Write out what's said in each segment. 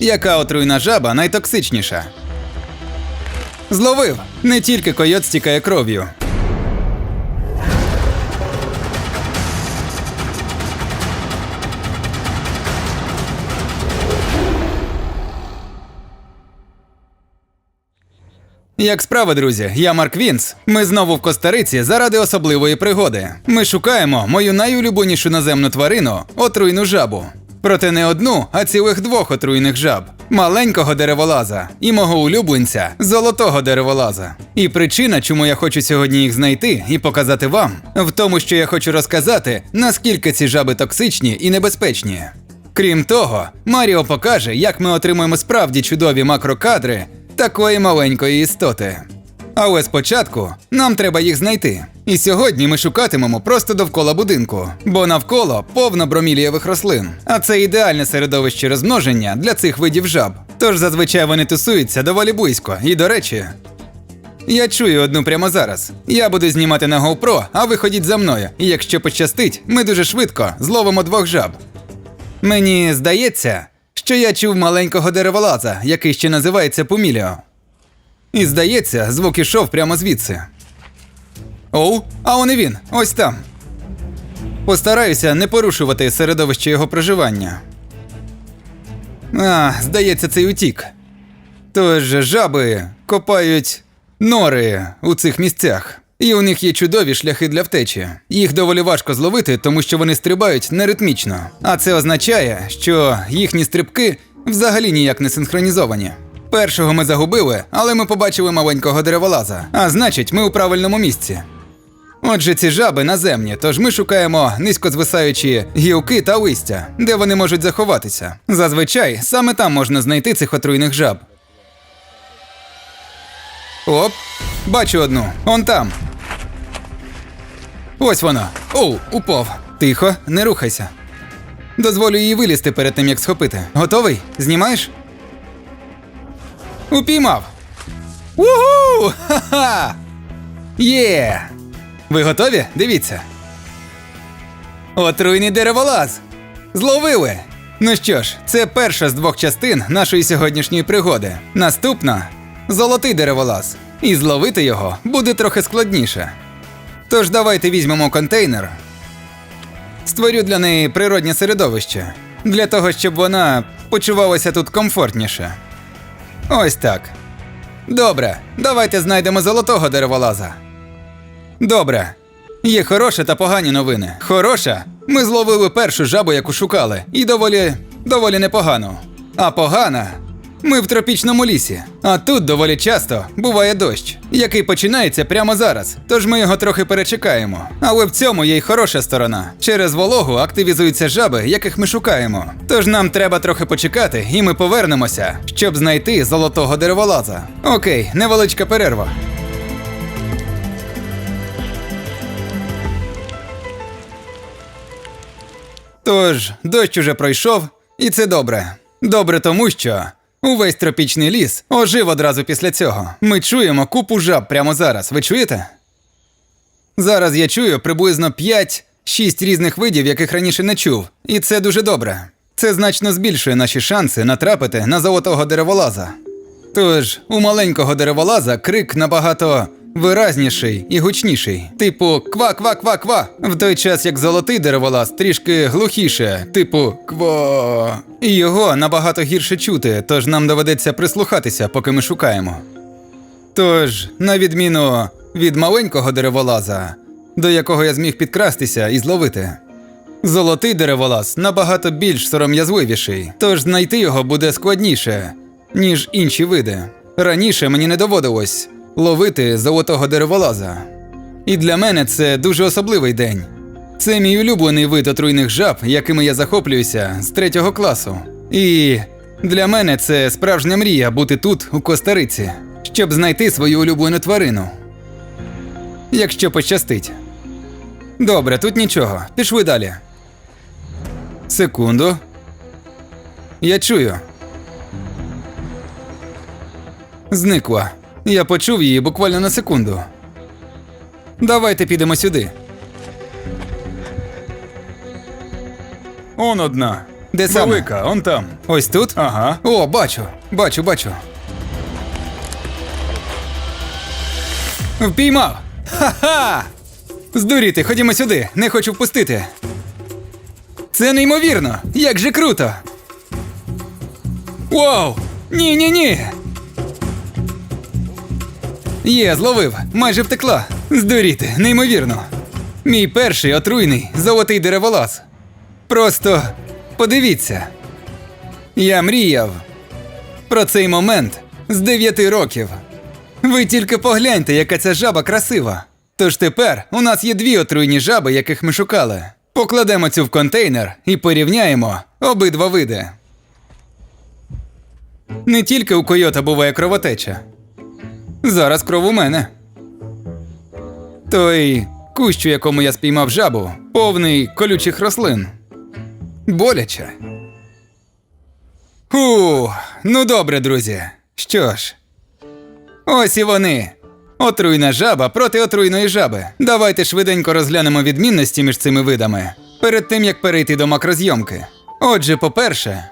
Яка отруйна жаба найтоксичніша? Зловив! Не тільки койот стікає кров'ю. Як справа, друзі, я Марк Вінс. Ми знову в Костариці заради особливої пригоди. Ми шукаємо мою найулюбленішу наземну тварину отруйну жабу. Проте не одну, а цілих двох отруйних жаб: маленького дереволаза і мого улюбленця золотого дереволаза. І причина, чому я хочу сьогодні їх знайти і показати вам, в тому, що я хочу розказати, наскільки ці жаби токсичні і небезпечні. Крім того, Маріо покаже, як ми отримуємо справді чудові макрокадри такої маленької істоти. Але спочатку нам треба їх знайти. І сьогодні ми шукатимемо просто довкола будинку, бо навколо повно бромілієвих рослин. А це ідеальне середовище розмноження для цих видів жаб. Тож зазвичай вони тусуються доволі близько. І до речі, я чую одну прямо зараз. Я буду знімати на GoPro, а ви ходіть за мною. І якщо пощастить, ми дуже швидко зловимо двох жаб. Мені здається, що я чув маленького дереволаза, який ще називається Пуміліо. І здається, звук ішов прямо звідси. Оу, а он і він, ось там. Постараюся не порушувати середовище його проживання. А, здається, цей утік. Тож жаби копають нори у цих місцях. І у них є чудові шляхи для втечі. Їх доволі важко зловити, тому що вони стрибають неритмічно. А це означає, що їхні стрибки взагалі ніяк не синхронізовані. Першого ми загубили, але ми побачили маленького дереволаза. А значить, ми у правильному місці. Отже, ці жаби наземні, тож ми шукаємо низько звисаючі гілки та листя, де вони можуть заховатися. Зазвичай саме там можна знайти цих отруйних жаб. Оп, бачу одну. Он там. Ось вона. Оу, упав. Тихо, не рухайся. Дозволю їй вилізти перед тим, як схопити. Готовий? Знімаєш? Упіймав. Уху! Ха-ха! Є! Ви готові? Дивіться. Отруйний дереволаз. Зловили. Ну що ж, це перша з двох частин нашої сьогоднішньої пригоди. Наступна золотий дереволаз. І зловити його буде трохи складніше. Тож давайте візьмемо контейнер. Створю для неї природнє середовище. Для того, щоб вона почувалася тут комфортніше. Ось так. Добре, давайте знайдемо золотого дереволаза. Добре. Є хороша та погані новини. Хороша. Ми зловили першу жабу, яку шукали, і доволі доволі непогану. А погана. Ми в тропічному лісі, а тут доволі часто буває дощ, який починається прямо зараз, тож ми його трохи перечекаємо. Але в цьому є й хороша сторона. Через вологу активізуються жаби, яких ми шукаємо. Тож нам треба трохи почекати, і ми повернемося, щоб знайти золотого дереволаза. Окей, невеличка перерва. Тож, дощ уже пройшов, і це добре. Добре тому, що увесь тропічний ліс ожив одразу після цього. Ми чуємо купу жаб прямо зараз. Ви чуєте? Зараз я чую приблизно 5-6 різних видів, яких раніше не чув, і це дуже добре. Це значно збільшує наші шанси натрапити на золотого дереволаза. Тож, у маленького дереволаза крик набагато виразніший і гучніший, типу ква-ква-ква-ква. В той час як золотий дереволаз трішки глухіше, типу кво. І його набагато гірше чути, тож нам доведеться прислухатися, поки ми шукаємо. Тож, на відміну від маленького дереволаза, до якого я зміг підкрастися і зловити. Золотий дереволаз набагато більш сором'язливіший, тож знайти його буде складніше, ніж інші види. Раніше мені не доводилось ловити золотого дереволаза. І для мене це дуже особливий день. Це мій улюблений вид отруйних жаб, якими я захоплююся з третього класу. І для мене це справжня мрія бути тут, у Костариці, щоб знайти свою улюблену тварину. Якщо пощастить. Добре, тут нічого. Пішли далі. Секунду. Я чую. Зникла. Я почув її буквально на секунду. Давайте підемо сюди. Он одна. Де саме? Велика, он там. Ось тут? Ага. О, бачу, бачу, бачу. Впіймав! Ха-ха! Здуріти, ходімо сюди, не хочу впустити. Це неймовірно! Як же круто! Вау! Ні, ні, ні. Є, зловив, майже втекла. Здуріти, неймовірно. Мій перший отруйний золотий дереволаз. Просто подивіться. Я мріяв про цей момент з 9 років. Ви тільки погляньте, яка ця жаба красива. Тож тепер у нас є дві отруйні жаби, яких ми шукали. Покладемо цю в контейнер і порівняємо обидва види. Не тільки у койота буває кровотеча. Зараз кров у мене. Той кущ, у якому я спіймав жабу, повний колючих рослин. Боляче. Фу, ну добре, друзі. Що ж, ось і вони. Отруйна жаба проти отруйної жаби. Давайте швиденько розглянемо відмінності між цими видами перед тим як перейти до макрозйомки. Отже, по-перше,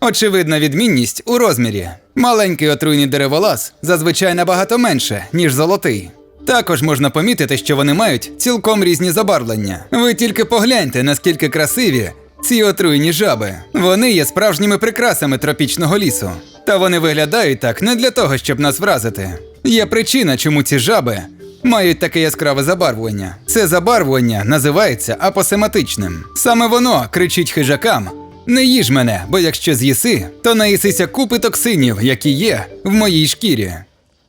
очевидна відмінність у розмірі. Маленький отруйний дереволаз зазвичай набагато менше, ніж золотий. Також можна помітити, що вони мають цілком різні забарвлення. Ви тільки погляньте, наскільки красиві ці отруйні жаби. Вони є справжніми прикрасами тропічного лісу. Та вони виглядають так не для того, щоб нас вразити. Є причина, чому ці жаби мають таке яскраве забарвлення. Це забарвлення називається апосематичним. Саме воно кричить хижакам: не їж мене, бо якщо з'їси, то наїсися купи токсинів, які є в моїй шкірі.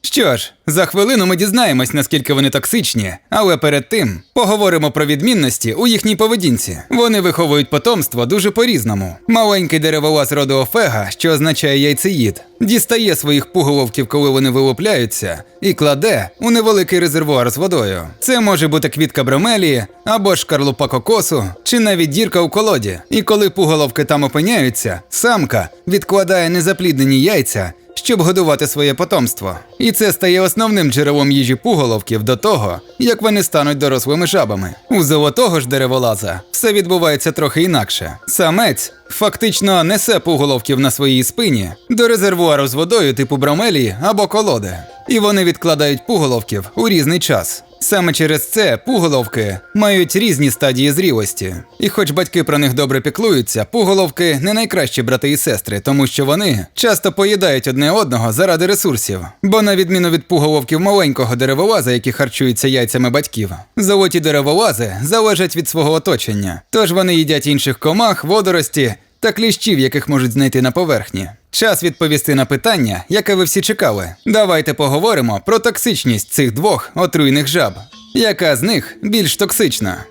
Що ж, за хвилину ми дізнаємось, наскільки вони токсичні, але перед тим поговоримо про відмінності у їхній поведінці. Вони виховують потомство дуже по-різному. Маленький дереволаз роду Офега, що означає яйцеїд, дістає своїх пуголовків, коли вони вилупляються, і кладе у невеликий резервуар з водою. Це може бути квітка бромелії або шкарлупа кокосу, чи навіть дірка у колоді. І коли пуголовки там опиняються, самка відкладає незапліднені яйця щоб годувати своє потомство. І це стає основним джерелом їжі пуголовків до того, як вони стануть дорослими жабами. У золотого ж дереволаза все відбувається трохи інакше. Самець фактично несе пуголовків на своїй спині до резервуару з водою типу бромелії або колоди, і вони відкладають пуголовків у різний час. Саме через це пуголовки мають різні стадії зрілості. І хоч батьки про них добре піклуються, пуголовки не найкращі брати і сестри, тому що вони часто поїдають одне одного заради ресурсів. Бо на відміну від пуголовків маленького дереволаза, які харчуються яйцями батьків, золоті дереволази залежать від свого оточення. Тож вони їдять інших комах, водорості та кліщів, яких можуть знайти на поверхні. Час відповісти на питання, яке ви всі чекали. Давайте поговоримо про токсичність цих двох отруйних жаб. Яка з них більш токсична?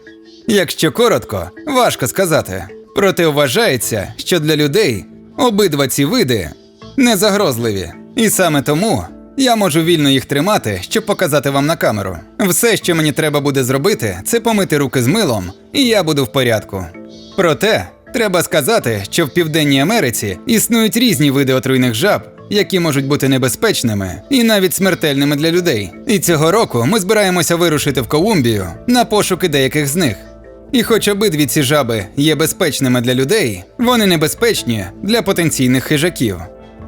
Якщо коротко, важко сказати. Проте вважається, що для людей обидва ці види незагрозливі. І саме тому я можу вільно їх тримати, щоб показати вам на камеру. Все, що мені треба буде зробити, це помити руки з милом, і я буду в порядку. Проте треба сказати, що в Південній Америці існують різні види отруйних жаб, які можуть бути небезпечними і навіть смертельними для людей. І цього року ми збираємося вирушити в Колумбію на пошуки деяких з них. І хоч обидві ці жаби є безпечними для людей, вони небезпечні для потенційних хижаків.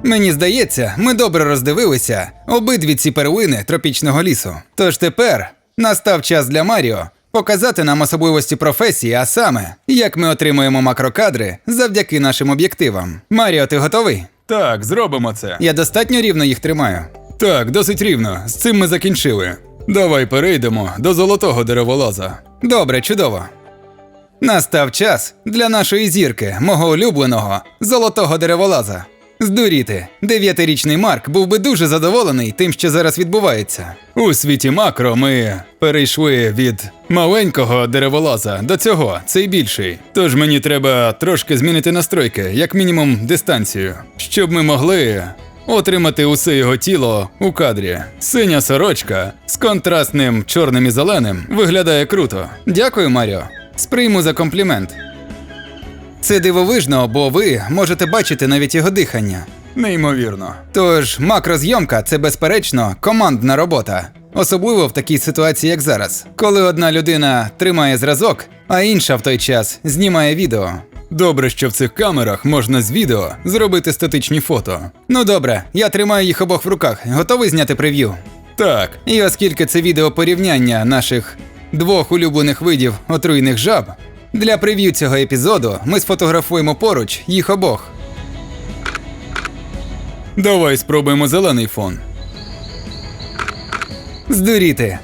Мені здається, ми добре роздивилися обидві ці перлини тропічного лісу. Тож тепер настав час для Маріо показати нам особливості професії, а саме, як ми отримуємо макрокадри завдяки нашим об'єктивам. Маріо, ти готовий? Так, зробимо це. Я достатньо рівно їх тримаю. Так, досить рівно. З цим ми закінчили. Давай перейдемо до золотого дереволаза. Добре, чудово. Настав час для нашої зірки, мого улюбленого золотого дереволаза. Здуріти, дев'ятирічний Марк був би дуже задоволений тим, що зараз відбувається. У світі макро ми перейшли від маленького дереволаза до цього, цей більший. Тож мені треба трошки змінити настройки, як мінімум дистанцію, щоб ми могли отримати усе його тіло у кадрі. Синя сорочка з контрастним чорним і зеленим виглядає круто. Дякую, Маріо. Сприйму за комплімент. Це дивовижно, бо ви можете бачити навіть його дихання. Неймовірно. Тож, макрозйомка це безперечно командна робота, особливо в такій ситуації, як зараз, коли одна людина тримає зразок, а інша в той час знімає відео. Добре, що в цих камерах можна з відео зробити статичні фото. Ну добре, я тримаю їх обох в руках. Готовий зняти прев'ю? Так, І оскільки це відео порівняння наших двох улюблених видів отруйних жаб, для прев'ю цього епізоду ми сфотографуємо поруч їх обох. давай спробуємо зелений фон. Здуріти.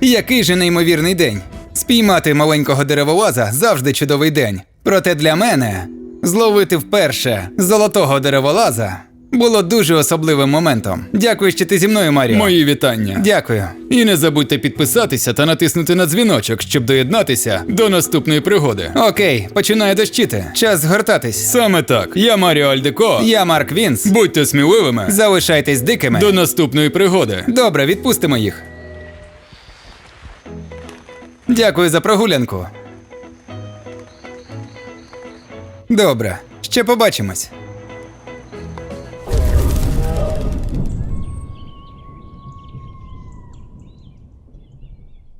Який же неймовірний день. Спіймати маленького дереволаза завжди чудовий день. Проте для мене зловити вперше золотого дереволаза було дуже особливим моментом. Дякую, що ти зі мною, Маріо. Мої вітання. Дякую. І не забудьте підписатися та натиснути на дзвіночок, щоб доєднатися до наступної пригоди. Окей, починає дощити. Час згортатись. Саме так, я Маріо Альдеко. Я Марк Вінс. Будьте сміливими. Залишайтесь дикими. До наступної пригоди. Добре, відпустимо їх. Дякую за прогулянку. Добре, ще побачимось.